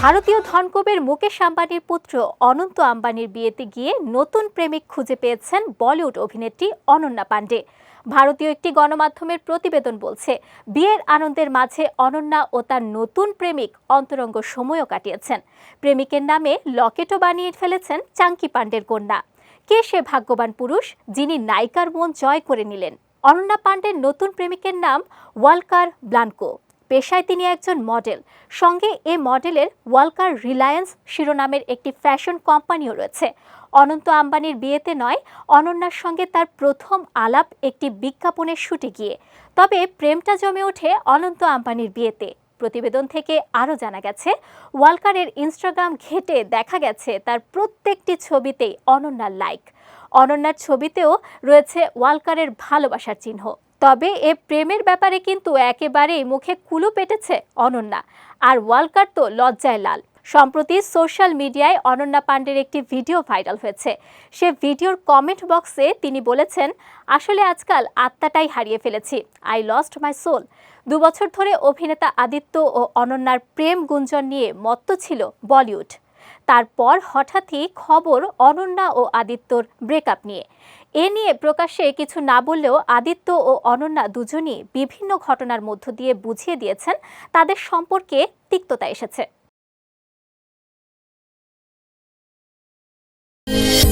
ভারতীয় ধনকবের মুকেশ আম্বানির পুত্র অনন্ত আম্বানির বিয়েতে গিয়ে নতুন প্রেমিক খুঁজে পেয়েছেন বলিউড অভিনেত্রী অনন্যা পাণ্ডে ভারতীয় একটি গণমাধ্যমের প্রতিবেদন বলছে, বিয়ের আনন্দের মাঝে অনন্যা ও তার নতুন প্রেমিক অন্তরঙ্গ সময়ও কাটিয়েছেন। প্রেমিকের নামে লকেটও বানিয়ে ফেলেছেন চাঙ্কি পাণ্ডের কন্যা। কে সে ভাগ্যবান পুরুষ যিনি নায়িকার মন জয় করে নিলেন? অনন্যা পাণ্ডের নতুন প্রেমিকের নাম ওয়ালকার ব্লানকো। পেশায় তিনি একজন মডেল। সঙ্গে এ মডেলের ওয়ালকার রিলায়েন্স শিরোনামের একটি ফ্যাশন কোম্পানিও রয়েছে। অনন্ত আম্বানির বিয়েতে নয়, অনন্যার সঙ্গে তার প্রথম আলাপ একটি বিজ্ঞাপনের শুটে গিয়ে। তবে প্রেমটা জমে ওঠে অনন্ত আম্বানির বিয়েতে। প্রতিবেদন থেকে আরও জানা গেছে, ওয়ালকারের ইনস্টাগ্রাম ঘেটে দেখা গেছে তার প্রত্যেকটি ছবিতেই অনন্যার লাইক অনন্যার ছবিতেও রয়েছে ওয়ালকারের ভালোবাসার চিহ্ন। তবে এ প্রেমের ব্যাপারে কিন্তু একেবারেই মুখে কুলু পেটেছে অনন্যা। আর ওয়ালকার তো লজ্জায় লাল। সম্প্রতি সোশ্যাল মিডিয়ায় অনন্যা পাণ্ডের একটি ভিডিও ভাইরাল হয়েছে। সে ভিডিওর কমেন্ট বক্সে তিনি বলেছেন, আসলে আজকাল আত্মাটাই হারিয়ে ফেলেছি। আই লস্ট মাই সোল দুবছর ধরে অভিনেতা আদিত্য ও অনন্যার প্রেম গুঞ্জন নিয়ে মত্ত ছিল বলিউড। তারপর হঠাৎই খবর অনন্যা ও আদিত্যর ব্রেকআপ নিয়ে। এ নিয়ে প্রকাশ্যে কিছু না বললেও আদিত্য ও অনন্যা দুজনই বিভিন্ন ঘটনার মধ্য দিয়ে বুঝিয়ে দিয়েছেন, তাদের সম্পর্কে তিক্ততা এসেছে। Thank.